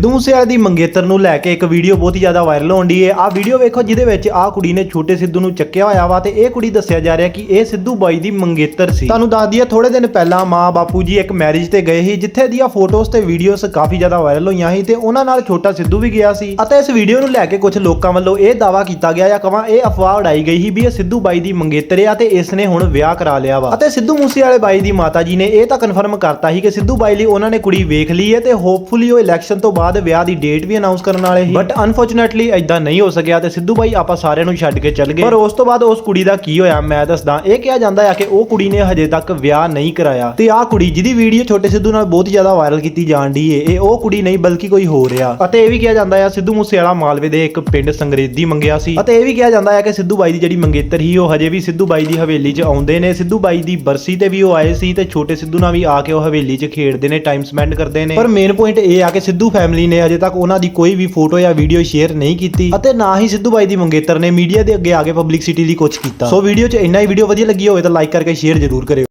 ਸਿੱਧੂ ਮੂਸੇਵਾਲੇ ਦੀ ਮੰਗੇਤਰ ਨੂੰ ਲੈ ਕੇ ਇੱਕ ਵੀਡੀਓ ਬਹੁਤ ਹੀ ਜ਼ਿਆਦਾ ਵਾਇਰਲ ਹੋਣ ਦੀ ਹੈ। ਆ ਵੀਡੀਓ ਵੇਖੋ, ਜਿਹਦੇ ਵਿੱਚ ਆ ਕੁੜੀ ਨੇ ਛੋਟੇ ਸਿੱਧੂ ਨੂੰ ਚੱਕਿਆ ਹੋਇਆ ਵਾ ਤੇ ਇਹ ਕੁੜੀ ਦੱਸਿਆ ਜਾ ਰਿਹਾ ਕਿ ਇਹ ਸਿੱਧੂ ਬਾਈ ਦੀ ਮੰਗੇਤਰ ਸੀ। ਤੁਹਾਨੂੰ ਦੱਸ ਦਈਏ ਥੋੜੇ ਦਿਨ ਪਹਿਲਾਂ ਮਾਂ ਬਾਪੂ ਜੀ ਇੱਕ ਮੈਰਿਜ ਤੇ ਗਏ ਸੀ, ਜਿੱਥੇ ਦੀਆਂ ਫੋਟੋਜ਼ ਤੇ ਵੀਡੀਓਜ਼ ਕਾਫੀ ਜ਼ਿਆਦਾ ਵਾਇਰਲ ਹੋਈਆਂ ਸੀ ਤੇ ਉਹਨਾਂ ਨਾਲ ਛੋਟਾ ਸਿੱਧੂ ਵੀ ਗਿਆ ਸੀ। ਅਤੇ ਇਸ ਵੀਡੀਓ ਨੂੰ ਲੈ ਕੇ ਕੁਝ ਲੋਕਾਂ ਵੱਲੋਂ ਇਹ ਦਾਵਾ ਕੀਤਾ ਗਿਆ ਜਾਂ ਕਵਾਂ ਇਹ ਅਫਵਾਹ ਉਡਾਈ ਗਈ ਸੀ ਵੀ ਇਹ ਸਿੱਧੂ ਬਾਈ ਦੀ ਮੰਗੇਤਰ ਆ ਤੇ ਇਸ ਨੇ ਹੁਣ ਵਿਆਹ ਕਰਾ ਲਿਆ ਵਾ। ਅਤੇ ਸਿੱਧੂ ਮੂਸੇਵਾਲੇ ਬਾਈ ਦੀ ਮਾਤਾ ਜੀ ਨੇ ਇਹ ਤਾਂ ਕਨਫਰਮ ਕਰਤਾ ਸੀ ਕਿ ਸਿੱਧੂ ਬਾਈ ਲਈ ਉਹਨਾਂ ਨੇ ਕੁੜੀ ਵੇਖ ਲਈ ਹੈ ਤੇ ਹੋਪਫੁਲੀ ਉਹ ਇਲੈਕਸ਼ਨ ਤੋਂ ਬਾਅਦ ਵਿਆਹ ਦੀ ਡੇਟ ਵੀ ਅਨਾਉਂਸ ਕਰਨ ਵਾਲੇ ਸੀ। ਬਟ ਅਨਫੋਰਚੂਨੇਟਲੀ ਐਦਾਂ ਨਹੀਂ ਹੋ ਸਕਿਆ ਤੇ ਸਿੱਧੂ ਬਾਈ ਆਪਾਂ ਸਾਰਿਆਂ ਨੂੰ ਛੱਡ ਕੇ ਚੱਲ ਗਏ। ਪਰ ਉਸ ਤੋਂ ਬਾਅਦ ਉਸ ਕੁੜੀ ਦਾ ਕੀ ਹੋਇਆ, ਮੈਂ ਦੱਸਦਾ। ਇਹ ਕਿਹਾ ਜਾਂਦਾ ਹੈ ਕਿ ਉਹ ਕੁੜੀ ਨੇ ਹਜੇ ਤੱਕ ਵਿਆਹ ਨਹੀਂ ਕਰਾਇਆ। ਤੇ ਆਹ ਕੁੜੀ ਜਿਹਦੀ ਵੀਡੀਓ ਛੋਟੇ ਸਿੱਧੂ ਨਾਲ ਬਹੁਤ ਜ਼ਿਆਦਾ ਵਾਇਰਲ ਕੀਤੀ ਜਾਣ ਦੀ ਏ, ਇਹ ਉਹ ਕੁੜੀ ਨਹੀਂ, ਬਲਕਿ ਕੋਈ ਹੋਰ ਆ। ਅਤੇ ਇਹ ਵੀ ਕਿਹਾ ਜਾਂਦਾ ਹੈ ਸਿੱਧੂ ਮੂਸੇਵਾਲਾ ਮਾਲਵੇ ਦੇ ਇੱਕ ਪਿੰਡ ਸੰਗਰੇਦੀ ਮੰਗਿਆ ਸੀ। ਅਤੇ ਇਹ ਵੀ ਕਿਹਾ ਜਾਂਦਾ ਹੈ ਕਿ ਸਿੱਧੂ ਬਾਈ ਦੀ ਜਿਹੜੀ ਮੰਗੇਤਰ ਸੀ, ਉਹ ਹਜੇ ਵੀ ਸਿੱਧੂ ਬਾਈ ਦੀ ਹਵੇਲੀ 'ਚ ਆਉਂਦੇ ਨੇ। ਸਿੱਧੂ ਬਾਈ ਦੀ ਬਰਸੀ ਤੇ ਵੀ ਉਹ ਆਏ ਸੀ ਤੇ ਛੋਟੇ ਸਿੱਧੂ ਨਾਲ ਵੀ ਆ ਕੇ ਉਹ ਹਵੇਲੀ 'ਚ ਖੇਡਦੇ ਨੇ ਟਾਈਮ ਸਪੈਂਡ ਕਰਦੇ ਨੇ। ਪਰ ਮੇਨ ਪੁਆਇੰਟ ਇਹ ਆ ਕਿ ਸਿੱਧੂ ਫੈਮਿਲੀ ਫੈਮਿਲੀ ਨੇ ਅਜੇ ਤੱਕ ਉਹਨਾਂ ਦੀ ਕੋਈ ਵੀ ਫੋਟੋ ਜਾਂ ਵੀਡੀਓ ਸ਼ੇਅਰ ਨਹੀਂ ਕੀਤੀ ਅਤੇ ਨਾ ਹੀ ਸਿੱਧੂ ਬਾਈ ਦੀ ਮੰਗੇਤਰ ਨੇ ਮੀਡੀਆ ਦੇ ਅੱਗੇ ਆ ਕੇ ਪਬਲਿਸਿਟੀ ਲਈ ਕੁਝ ਕੀਤਾ। ਸੋ ਵੀਡੀਓ 'ਚ ਇੰਨਾ ਹੀ ਵੀਡੀਓ ਵਧੀਆ ਲੱਗੀ ਹੋਵੇ ਤਾਂ ਲਾਈਕ ਕਰਕੇ ਸ਼ੇਅਰ ਜ਼ਰੂਰ ਕਰਿਓ।